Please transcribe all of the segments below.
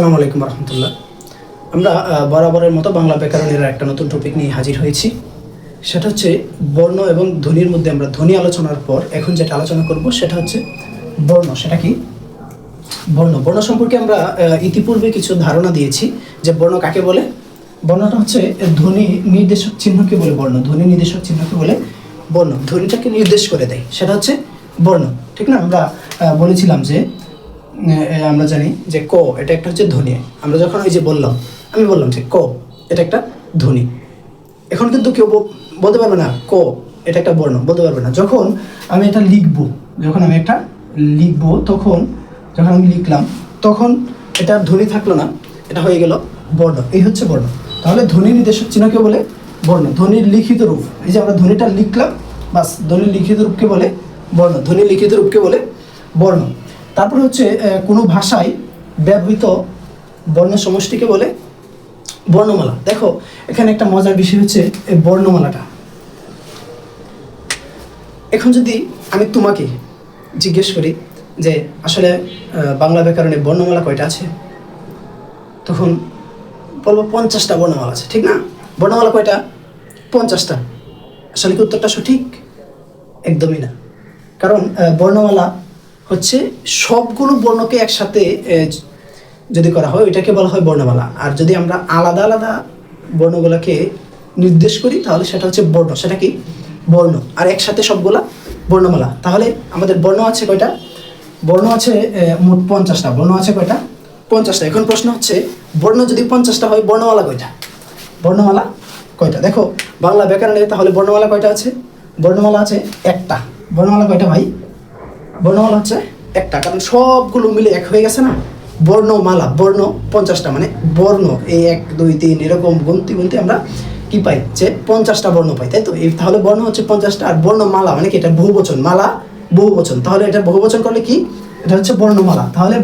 আসসালামু আলাইকুম রহমতুল্লাহ। আমরা বরাবরের মতো বাংলা ব্যাকরণের একটা নতুন টপিক নিয়ে হাজির হয়েছি। সেটা হচ্ছে বর্ণ এবং ধ্বনির মধ্যে আমরা ধ্বনি আলোচনার পর এখন যেটা আলোচনা করব সেটা হচ্ছে বর্ণ। সেটা কি? বর্ণ। বর্ণ সম্পর্কে আমরা ইতিপূর্বে কিছু ধারণা দিয়েছি যে বর্ণ কাকে বলে? বর্ণটা হচ্ছে ধ্বনি নির্দেশক চিহ্নকে বলে বর্ণ। ধ্বনি নির্দেশক চিহ্নকে বলে বর্ণ। ধ্বনিটাকে নির্দেশ করে দেয়। সেটা হচ্ছে বর্ণ। ঠিক না? আমরা বলেছিলাম যে আমরা জানি যে ক, এটা একটা হচ্ছে ধ্বনি। আমরা যখন ওই যে বললাম, আমি বললাম যে ক, এটা একটা ধ্বনি। এখন কিন্তু কেউ বলতে পারবে না ক, এটা একটা বর্ণ, বলতে পারবে না। যখন আমি এটা লিখব, যখন আমি একটা লিখব, তখন, যখন আমি লিখলাম, তখন এটা ধ্বনি থাকল না, এটা হয়ে গেল বর্ণ। এই হচ্ছে বর্ণ। তাহলে ধ্বনি নির্দেশক চিহ্নকে বলে বর্ণ। ধ্বনির লিখিত রূপ, এই যে আমরা ধ্বনিটা লিখলাম, বাস, ধ্বনির লিখিত রূপকে বলে বর্ণ। ধ্বনির লিখিত রূপকে বলে বর্ণ। তারপরে হচ্ছে কোনো ভাষায় ব্যবহৃত বর্ণ সমষ্টিকে বলে বর্ণমালা। দেখো, এখানে একটা মজার বিষয় হচ্ছে বর্ণমালাটা। এখন যদি আমি তোমাকে জিজ্ঞেস করি যে, আসলে বাংলা ব্যাকরণে বর্ণমালা কয়টা আছে? তখন বলব পঞ্চাশটা বর্ণমালা আছে, ঠিক না? বর্ণমালা কয়টা? পঞ্চাশটা। আসলে কি উত্তরটা সঠিক? একদমই না। কারণ বর্ণমালা হচ্ছে সবগুলো বর্ণকে একসাথে যদি করা হয়, ওইটাকে বলা হয় বর্ণমালা। আর যদি আমরা আলাদা আলাদা বর্ণগুলোকে নির্দেশ করি, তাহলে সেটা হচ্ছে বর্ণ। সেটা কি? বর্ণ। আর একসাথে সবগুলা বর্ণমালা। তাহলে আমাদের বর্ণ আছে কয়টা? বর্ণ আছে মোট পঞ্চাশটা। বর্ণ আছে কয়টা? পঞ্চাশটা। এখন প্রশ্ন হচ্ছে, বর্ণ যদি পঞ্চাশটা হয়, বর্ণমালা কয়টা? বর্ণমালা কয়টা? দেখো, বাংলা ব্যাকরণে তাহলে বর্ণমালা কয়টা আছে? বর্ণমালা আছে একটা। বর্ণমালা কয়টা ভাই? বর্ণমালা হচ্ছে একটা, কারণ সবগুলো মিলে এক হয়ে গেছে না? বর্ণমালা, বর্ণ, পঞ্চাশটা মানে বর্ণ। এই এক, দুই, তিন, এরকম গুনতি গুনতি আমরা কি পাই? যে পঞ্চাশটা বর্ণ পাই, তাই তো? এই তাহলে বর্ণ হচ্ছে পঞ্চাশটা, আর বর্ণমালা মানে কি? এটা বহুবচন, মালা বহুবচন। তাহলে এটা বহুবচন করলে কি? এটা হচ্ছে বর্ণমালা। তাহলে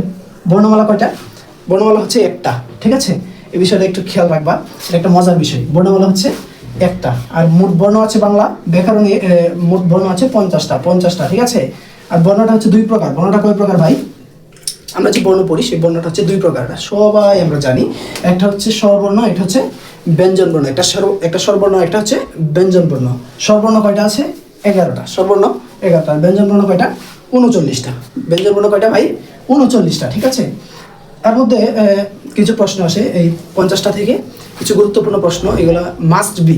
বর্ণমালা কয়টা? বর্ণমালা হচ্ছে একটা, ঠিক আছে? এই বিষয়টা একটু খেয়াল রাখবা, এটা একটা মজার বিষয়। বর্ণমালা হচ্ছে একটা, আর মোট বর্ণ আছে বাংলা, ব্যাকরণে মোট বর্ণ আছে পঞ্চাশটা পঞ্চাশটা, ঠিক আছে? আর বর্ণটা হচ্ছে দুই প্রকার। বর্ণটা কয় প্রকার ভাই? আমরা যে বর্ণ পড়ি, সেই বর্ণটা হচ্ছে দুই প্রকার। সবাই আমরা জানি, একটা হচ্ছে স্বরবর্ণ এটা হচ্ছে ব্যঞ্জন বর্ণ। একটা একটা স্বরবর্ণ, একটা হচ্ছে ব্যঞ্জন বর্ণ। স্বরবর্ণ কয়টা আছে? এগারোটা। স্বরবর্ণ এগারোটা। ব্যঞ্জন বর্ণ কয়টা? উনচল্লিশটা। ব্যঞ্জন বর্ণ কয়টা ভাই? উনচল্লিশটা, ঠিক আছে? তার মধ্যে কিছু প্রশ্ন আসে, এই পঞ্চাশটা থেকে। কিছু গুরুত্বপূর্ণ প্রশ্ন, এগুলো মাস্ট বি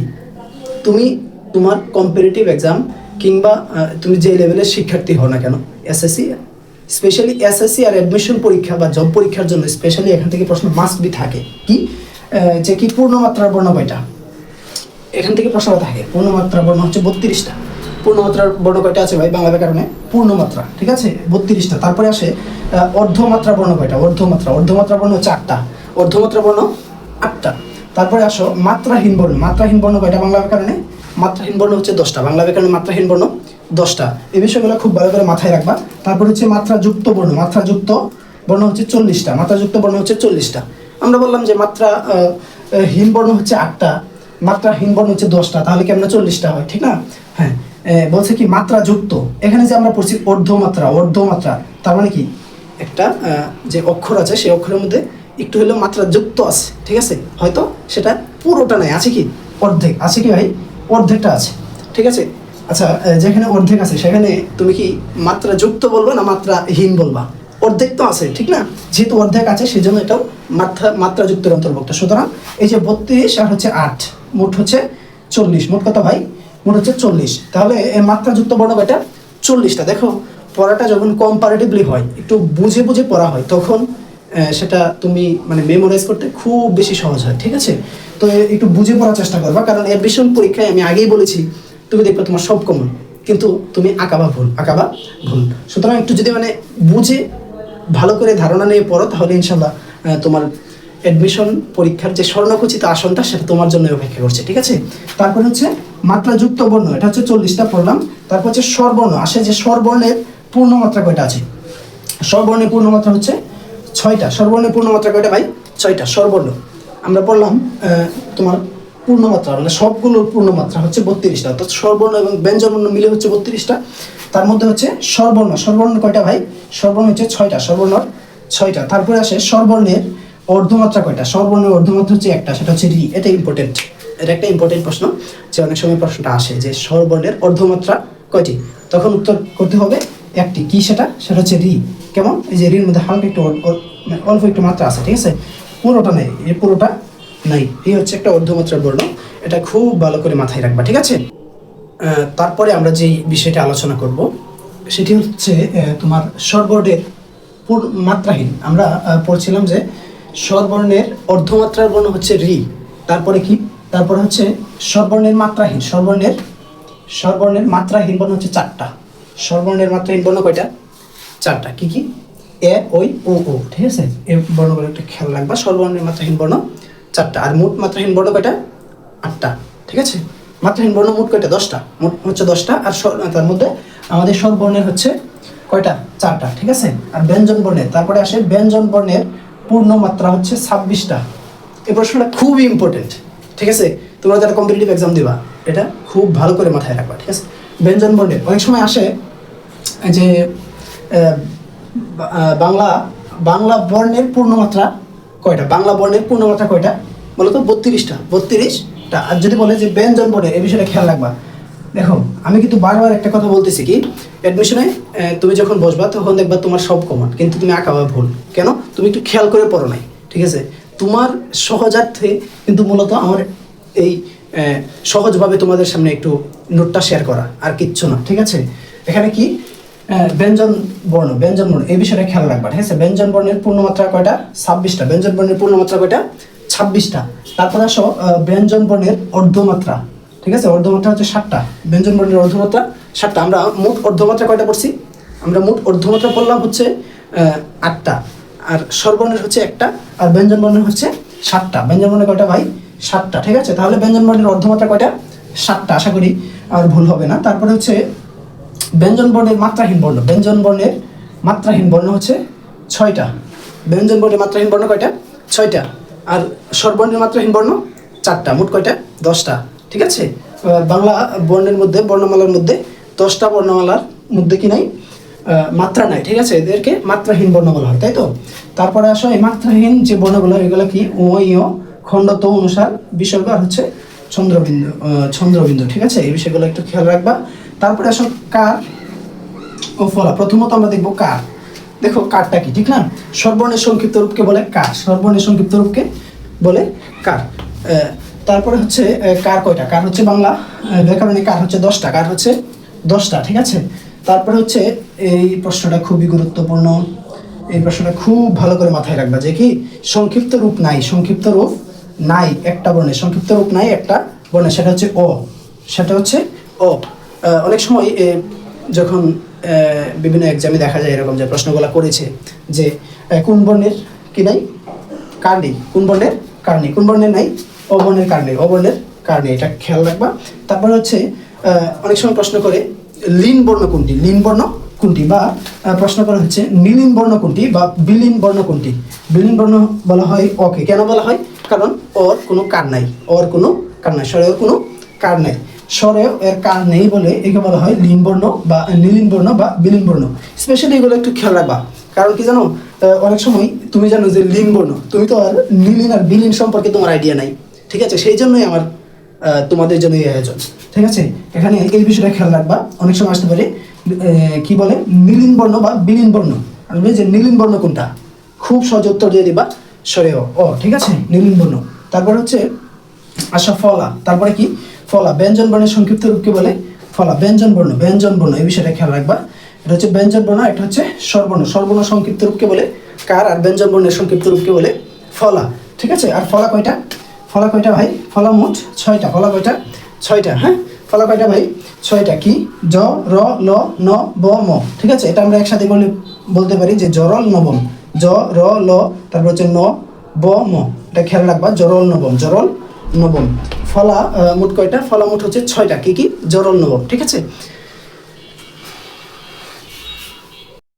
তুমি তোমার কম্পারেটিভ এক্সাম কিংবা তুমি যে লেভেলের শিক্ষার্থী হও না কেন এসএসসি স্পেশালি এসএসসি আর অ্যাডমিশন পরীক্ষা বা জব পরীক্ষার জন্য স্পেশালি এখান থেকে প্রশ্ন মাস্ট বি থাকে। কি? যে কি পূর্ণমাত্রার বর্ণ কয়টা এখান থেকে প্রশ্ন থাকে, পূর্ণমাত্রার বর্ণ হচ্ছে বত্রিশটা। পূর্ণমাত্রার বর্ণ কয়টা আছে ভাই, বাংলা ব্যাকরণে। পূর্ণমাত্রা, ঠিক আছে? বত্রিশটা। তারপরে আসে অর্ধমাত্রা বর্ণ কয়টা অর্ধমাত্রা। অর্ধমাত্রা বর্ণ আটটা। অর্ধমাত্রা বর্ণ আটটা। তারপরে আসো, মাত্রাহীন বর্ণ। মাত্রাহীন বর্ণ কয়টা বাংলা ব্যাকরণে মাত্রাহীন বর্ণ হচ্ছে দশটা। বাংলা ব্যাকরণে মাত্রাহীন বর্ণ দশটা। এই বিষয়গুলো খুব ভালো করে মাথায় রাখবা। তারপর হচ্ছে মাত্রাযুক্ত বর্ণ। মাত্রাযুক্ত বর্ণ হচ্ছে চল্লিশটা। মাত্রাযুক্ত বর্ণ হচ্ছে চল্লিশটা। আমরা বললাম যে মাত্রা হীন বর্ণ হচ্ছে আটটা। মাত্রা হীন বর্ণ হচ্ছে দশটা। তাহলে কি আমরা চল্লিশটা হয়? ঠিক না? হ্যাঁ। বলছে কি মাত্রা যুক্ত এখানে যে আমরা পড়ছি অর্ধমাত্রা অর্ধমাত্রা তার মানে কি? একটা যে অক্ষর আছে, সেই অক্ষরের মধ্যে একটু হলেও মাত্রা যুক্ত আছে, ঠিক আছে? হয়তো সেটা পুরোটা নাই, আছে কি? অর্ধেক, আছে কি ভাই? অর্ধেকটা আছে, ঠিক আছে? আচ্ছা যেখানে অর্ধেক আছে, সেখানে তুমি কি মাত্রা যুক্ত বলবা না মাত্রা হীন বলবা? অর্ধেক তো আছে, ঠিক না? যেহেতু অর্ধেক আছে সেই জন্য এটাও মাত্রা মাত্রা যুক্তের অন্তর্ভুক্ত। সুতরাং এই যে বত্রিশ আর হচ্ছে আট, মোট হচ্ছে চল্লিশ। মোট কত ভাই? মোট হচ্ছে চল্লিশ। তাহলে মাত্রাযুক্ত বর্ণ এটা চল্লিশটা। দেখো, পড়াটা যখন কম্পারেটিভলি হয়, একটু বুঝে বুঝে পড়া হয়, তখন সেটা তুমি মানে মেমোরাইজ করতে খুব বেশি সহজ হয়, ঠিক আছে? তো একটু বুঝে পড়ার চেষ্টা করবা, কারণ অ্যাডমিশন পরীক্ষায় আমি আগেই বলেছি, তুমি দেখবে তোমার সব কমন কিন্তু তুমি আঁকাবা ভুল আঁকাবা ভুল। সুতরাং একটু যদি মানে বুঝে ভালো করে ধারণা নিয়ে পড়ো, তাহলে ইনশাল্লাহ তোমার অ্যাডমিশন পরীক্ষার যে স্বর্ণখচিত আসনটা, সেটা তোমার জন্য অপেক্ষা করছে, ঠিক আছে? তারপর হচ্ছে মাত্রাযুক্ত বর্ণ, এটা হচ্ছে চল্লিশটা পড়লাম। তারপর হচ্ছে স্বরবর্ণ, আসে যে স্বরবর্ণের পূর্ণমাত্রা কয়টা আছে? স্বরবর্ণের পূর্ণমাত্রা হচ্ছে ছয়টা স্বরবর্ণের পূর্ণমাত্রা কয়টা ভাই? ছয়টা স্বরবর্ণ আমরা আহ, তোমার পূর্ণমাত্রা মানে সবগুলোর পূর্ণমাত্রা হচ্ছে বত্রিশটা অর্থাৎ স্বরবর্ণ এবং ব্যঞ্জনবর্ণ মিলে হচ্ছে বত্রিশটা। তার মধ্যে হচ্ছে স্বরবর্ণ স্বরবর্ণ কয়টা ভাই? স্বরবর্ণ হচ্ছে ছয়টা স্বরবর্ণ ছয়টা। তারপরে আসে স্বরবর্ণের অর্ধমাত্রা কয়টা? স্বরবর্ণের অর্ধমাত্রা হচ্ছে একটা সেটা হচ্ছে রি এটা ইম্পর্টেন্ট এটা একটা ইম্পর্টেন্ট প্রশ্ন যে অনেক সময় প্রশ্নটা আসে যে স্বরবর্ণের অর্ধমাত্রা কয়টি? তখন উত্তর করতে হবে একটি কি সেটা? সেটা হচ্ছে রি। কেমন? এই যে রির মধ্যে হালকা একটু অল্প একটু মাত্রা আছে, ঠিক আছে? পুরোটা নেই, এই পুরোটা নাই। এই হচ্ছে একটা অর্ধমাত্রার বর্ণ। এটা খুব ভালো করে মাথায় রাখবা, ঠিক আছে? তারপরে আমরা যেই বিষয়টা আলোচনা করব, সেটি হচ্ছে তোমার স্বরবর্ণের মাত্রাহীন। আমরা পড়ছিলাম যে স্বরবর্ণের অর্ধমাত্রার বর্ণ হচ্ছে রি, তারপরে কি? তারপরে হচ্ছে স্বরবর্ণের মাত্রাহীন। স্বরবর্ণের স্বরবর্ণের মাত্রাহীন বর্ণ হচ্ছে চারটা। স্বরবর্ণের মাত্রাহীন বর্ণ কয়টা? চারটা। কি কি? এ, ওই, ও ও, ঠিক আছে? এই বর্ণগুলো একটু খেয়াল রাখবা স্বরবর্ণের মাত্রাহীন বর্ণ চারটা, আর মোট মাত্রাহীন বর্ণ কয়টা? আটটা, ঠিক আছে? মাত্রাহীন বর্ণ মোট কয়টা? দশটা, মোট হচ্ছে দশটা, আর তার মধ্যে আমাদের স্বরবর্ণের হচ্ছে কয়টা? চারটা, ঠিক আছে? আর ব্যঞ্জন বর্ণের, তারপরে আসে ব্যঞ্জন বর্ণের পূর্ণ মাত্রা হচ্ছে ছাব্বিশটা। এই প্রশ্নটা খুবই ইম্পর্টেন্ট ঠিক আছে? তোমরা যারা কম্পিটিটিভ এক্সাম দিবা, এটা খুব ভালো করে মাথায় রাখবা, ঠিক আছে? ব্যঞ্জন বর্ণের, অনেক সময় আসে যে বাংলা বাংলা বর্ণের পূর্ণমাত্রা কয়টা? বাংলা বর্ণের পূর্ণমাত্রা কয়টা? মূলত বত্রিশটা। বত্রিশটা। আর যদি বলে যে ব্যঞ্জন বর্ণের এই বিষয়টা খেয়াল রাখবা। দেখো, আমি কিন্তু বারবার একটা কথা বলতেছি কি অ্যাডমিশনে তুমি যখন বসবা, তখন দেখবা তোমার সব কমান কিন্তু তুমি আঁকাবা ভুল। কেন? তুমি একটু খেয়াল করে পড়ো নাই, ঠিক আছে? তোমার সহজার্থে কিন্তু মূলত আমার এই সহজভাবে তোমাদের সামনে একটু নোটটা শেয়ার করা, আর কিচ্ছু না, ঠিক আছে? এখানে কি? ব্যঞ্জন বর্ণ ব্যঞ্জন বর্ণ, এই বিষয়টা খেয়াল রাখবা, ঠিক আছে? ব্যঞ্জন বর্ণের পূর্ণমাত্রা কয়টা? ছাব্বিশটা। ব্যঞ্জন বর্ণের পূর্ণমাত্রা কয়টা? ছাব্বিশটা। তারপরে আসো ব্যঞ্জন বর্ণের অর্ধমাত্রা, ঠিক আছে? অর্ধমাত্রা হচ্ছে সাতটা। ব্যঞ্জন বর্ণের অর্ধমাত্রা সাতটা। আমরা মোট অর্ধমাত্রা কয়টা পড়ছি? আমরা মোট অর্ধমাত্রা পড়লাম হচ্ছে আটটা। আর স্বরবর্ণের হচ্ছে একটা, আর ব্যঞ্জন বর্ণের হচ্ছে সাতটা। ব্যঞ্জন বর্ণের কয়টা ভাই? সাতটা, ঠিক আছে? তাহলে ব্যঞ্জন বর্ণের অর্ধমাত্রা কয়টা? সাতটা, আশা করি আর ভুল হবে না। তারপরে হচ্ছে ব্যঞ্জন বর্ণের মাত্রাহীন বর্ণ। ব্যঞ্জন বর্ণের মাত্রাহীন বর্ণ হচ্ছে ছয়টা। ব্যঞ্জন বর্ণের মাত্রাহীন বর্ণ কয়টা? ছয়টা। আর স্বরবর্ণের মাত্রাহীন বর্ণ চারটা, মোট কয়টা? দশটা। ঠিক আছে? বাংলা বর্ণের মধ্যে, বর্ণমালার মধ্যে দশটা বর্ণমালার মধ্যে কি নাই? মাত্রা নাই। ঠিক আছে? এদেরকে মাত্রাহীন বর্ণ বলা হয়, তাই তো? তারপরে আসো, এই মাত্রাহীন যে বর্ণগুলো, এগুলো কি? ও ইয় খণ্ডত অনুসার বিষয়গুলো হচ্ছে চন্দ্রবিন্দু চন্দ্রবিন্দু ঠিক আছে? এই বিষয়গুলো একটু খেয়াল রাখবা। তারপরে আসো কার? ও ফলা, প্রথমত আমরা দেখব কার। দেখো, কারটা কি, ঠিক না? সর্বর্ণের সংক্ষিপ্ত রূপকে বলে কার। সর্বর্ণের সংক্ষিপ্ত রূপকে বলে কার। তারপরে হচ্ছে কার কয়টা? কার হচ্ছে বাংলা? ব্যাকরণে কার হচ্ছে দশটা? কার হচ্ছে দশটা, ঠিক আছে? তারপরে হচ্ছে, এই প্রশ্নটা খুবই গুরুত্বপূর্ণ। এই প্রশ্নটা খুব ভালো করে মাথায় রাখবা যে কি, সংক্ষিপ্ত রূপ নাই, সংক্ষিপ্ত রূপ নাই একটা বর্ণের। সংক্ষিপ্ত রূপ নাই একটা বর্ণের, সেটা হচ্ছে অ। সেটা হচ্ছে অ। অনেক সময় যখন বিভিন্ন এক্সামে দেখা যায় এরকম যে প্রশ্নগুলো করেছে যে কোন বর্ণের কি নাই? কার নেই? কোন বর্ণের কার নেই? কোন বর্ণের নাই? অবর্ণের কার নেই? অবর্ণের কার নেই? এটা খেয়াল রাখবা। তারপর হচ্ছে অনেক সময় প্রশ্ন করে, লিন বর্ণ কোনটি? লিন বর্ণ কোনটি? বা প্রশ্ন করা হচ্ছে, নীলিন বর্ণ কোনটি বা বিলীন বর্ণ কোনটি? বিলীন বর্ণ বলা হয় অকে কেন বলা হয়? কারণ ওর কোনো কার নাই। ওর কোনো কার নাই। স্বরে ওর কোনো কার নাই। স্বরে এর কার নেই বলে একে বলা হয় লিনবর্ণ বা নীলিন বর্ণ বা বিলীন বর্ণ স্পেশালি এগুলো একটু খেয়াল রাখবা। কারণ কি জানো অনেক সময় তুমি জানো যে লিনবর্ণ তুমি তো আর নীলিন আর বিলিন সম্পর্কে তোমার আইডিয়া নাই। ঠিক আছে? সেই জন্যই আমার তোমাদের জন্য এই আয়োজন। ঠিক আছে? এখানে এই বিষয়টা খেয়াল রাখবা। অনেক সময় আসতে পারে কি বলে? নীলিন বর্ণ বা বিলীন বর্ণ আমি যে নীলিন বর্ণ কোনটা? খুব সহজ উত্তর দিয়ে দিবা সরে ও ও, ঠিক আছে? নীলিন বর্ণ তারপর হচ্ছে আচ্ছা ফলা। তারপরে কি? ফলা, ব্যঞ্জন বর্ণের সংক্ষিপ্ত রূপকে বলে ফলা। ব্যঞ্জন বর্ণ ব্যঞ্জন বর্ণ, এই বিষয়টা খেয়াল রাখবা। এটা হচ্ছে ব্যঞ্জন বর্ণ এটা হচ্ছে স্বরবর্ণ। স্বরবর্ণ সংক্ষিপ্ত রূপকে বলে কার? আর ব্যঞ্জন বর্ণের সংক্ষিপ্ত রূপকে বলে ফলা। ঠিক আছে? আর ফলা কয়টা? ফলা কয়টা ভাই? ফলা মোট ছয়টা। ফলা কয়টা? ছয়টা হ্যাঁ? ফলা কয়টা ভাই? ছয়টা। কি? জ, র, ল, ন, ব, ম। ঠিক আছে? এটা আমরা একসাথে বলে বলতে পারি যে জরল নবম জ, র, ল, তারপর হচ্ছে ন, ব, ম। এটা খেয়াল রাখবা জরল নবম জরল নবম। ফলা মোট কয়টা? ফলা মোট হচ্ছে ছয়টা। কি কি? জরল নবম ঠিক আছে?